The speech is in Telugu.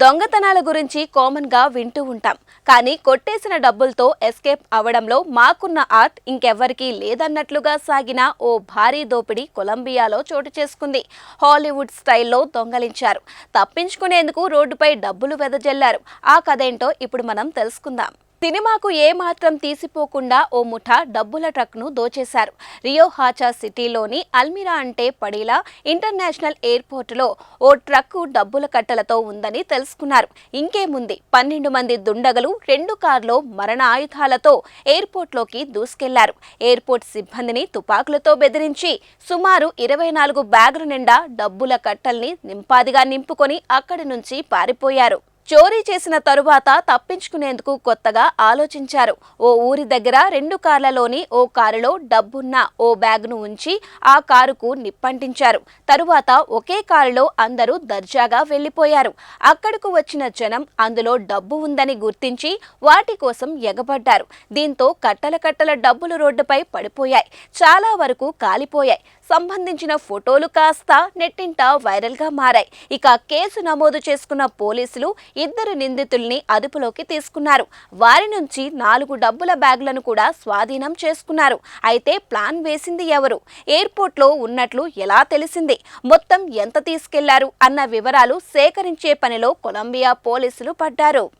దొంగతనాల గురించి కామన్గా వింటూ ఉంటాం. కానీ కొట్టేసిన డబ్బులతో ఎస్కేప్ అవడంలో మాకున్న ఆర్ట్ ఇంకెవ్వరికీ లేదన్నట్లుగా సాగిన ఓ భారీ దోపిడీ కొలంబియాలో చోటు చేసుకుంది. హాలీవుడ్ స్టైల్లో దొంగలించారు. తప్పించుకునేందుకు రోడ్డుపై డబ్బులు వెదజల్లారు. ఆ కథేంటో ఇప్పుడు మనం తెలుసుకుందాం. సినిమాకు ఏమాత్రం తీసిపోకుండా ఓ ముఠా డబ్బుల ట్రక్ను దోచేశారు. రియో హాచా సిటీలోని అల్మిరా అంటే పడేలా ఇంటర్నేషనల్ ఎయిర్పోర్టులో ఓ ట్రక్కు డబ్బుల కట్టలతో ఉందని తెలుసుకున్నారు. ఇంకేముంది? పన్నెండు మంది దుండగలు రెండు కార్లో మరణ ఆయుధాలతో ఎయిర్పోర్ట్లోకి దూసుకెళ్ళారు. ఎయిర్పోర్ట్ సిబ్బందిని తుపాకులతో బెదిరించి సుమారు ఇరవై నాలుగు బ్యాగుల నిండా డబ్బుల కట్టల్ని నింపాదిగా నింపుకొని అక్కడి నుంచి పారిపోయారు. చోరీ చేసిన తరువాత తప్పించుకునేందుకు కొత్తగా ఆలోచించారు. ఓ ఊరి దగ్గర రెండు కార్లలోని ఓ కారులో డబ్బున్న ఓ బ్యాగ్ను ఉంచి ఆ కారుకు నిప్పంటించారు. తరువాత ఒకే కారులో అందరూ దర్జాగా వెళ్ళిపోయారు అక్కడకు వచ్చిన జనం అందులో డబ్బు ఉందని గుర్తించి వాటి కోసం ఎగబడ్డారు. దీంతో కట్టల కట్టల డబ్బులు రోడ్డుపై పడిపోయాయి. చాలా వరకు కాలిపోయాయి. సంబంధించిన ఫోటోలు కాస్త నెట్టింట వైరల్గా మారాయి. ఇక కేసు నమోదు చేసుకున్న పోలీసులు ఇద్దరు నిందితుల్ని అదుపులోకి తీసుకున్నారు. వారి నుంచి నాలుగు డబ్బుల బ్యాగులను కూడా స్వాధీనం చేసుకున్నారు. అయితే ప్లాన్ వేసింది ఎవరు? ఎయిర్పోర్ట్లో ఉన్నట్లు ఎలా తెలిసింది? మొత్తం ఎంత తీసుకెళ్ళారు? అన్న వివరాలు సేకరించే పనిలో కొలంబియా పోలీసులు పడ్డారు.